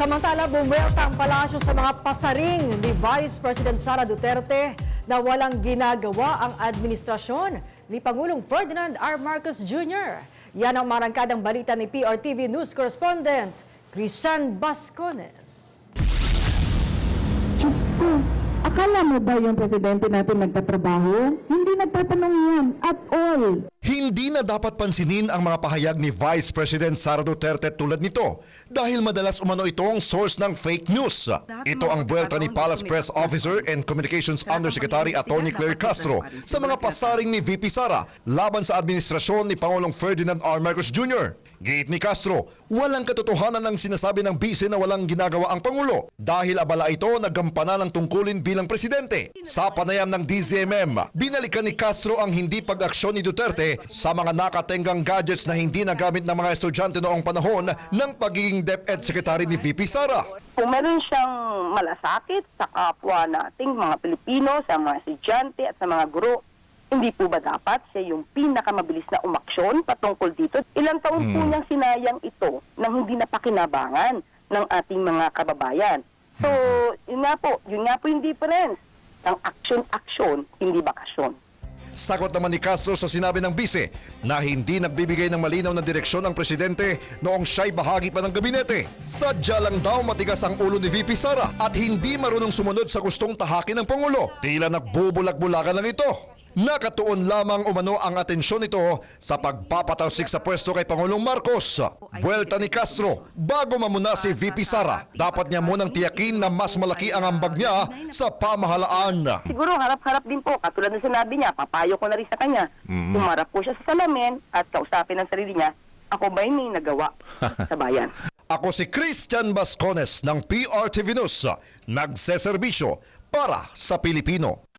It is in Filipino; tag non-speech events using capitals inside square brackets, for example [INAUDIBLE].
Samantala, bumwelta ang palasyo sa mga pasaring ni Vice President Sara Duterte na walang ginagawa ang administrasyon ni Pangulong Ferdinand R. Marcos Jr. Yan ang marangkadang balita ni PRTV News Correspondent Christian Bascones. Diyos akala mo ba yung presidente natin nagtatrabaho? Hindi nagtatanong yan at all. Hindi na dapat pansinin ang mga pahayag ni Vice President Sara Duterte tulad nito dahil madalas umano itong source ng fake news. Ito ang buwelta ni Palace Press Officer and Communications Undersecretary Attorney Claire Castro sa mga pasaring ni VP Sara laban sa administrasyon ni Pangulong Ferdinand R. Marcos Jr. Giit ni Castro, walang katotohanan ang sinasabi ng bise na walang ginagawa ang Pangulo dahil abala ito nagampanan ng tungkulin bilang presidente. Sa panayam ng DZMM, binalikan ni Castro ang hindi pag-aksyon ni Duterte sa mga nakatenggang gadgets na hindi nagamit ng mga estudyante noong panahon ng pagiging DepEd Secretary ni VP Sara. kung meron siyang malasakit sa kapwa nating mga Pilipino, sa mga estudyante at sa mga guro, hindi po ba dapat siya yung pinakamabilis na umaksyon patungkol dito? Ilang taon po niyang sinayang ito nang hindi napakinabangan ng ating mga kababayan. So, yun nga po, yun nga po yung difference ng action-action, hindi bakasyon. Sagot naman ni Castro sa sinabi ng bise na hindi nagbibigay ng malinaw na direksyon ang presidente noong siya'y bahagi pa ng gabinete. Sadya lang daw matigas ang ulo ni VP Sara at hindi marunong sumunod sa gustong tahakin ng Pangulo. Tila nagbubulag-bulagan lang ito. Nakatuon lamang umano ang atensyon nito sa pagpapatalsik sa pwesto kay Pangulong Marcos. Buwelta ni Castro, bago mamuna si VP Sara, dapat niya munang tiyakin na mas malaki ang ambag niya sa pamahalaan. Siguro harap-harap din po, katulad ng sinabi niya, papayo ko na rin sa kanya. Umarap po siya sa salamin at kausapin ang sarili niya, ako ba'y may nagawa [LAUGHS] sa bayan? Ako si Christian Bascones ng PRTV News, nagseserbisyo para sa Pilipino.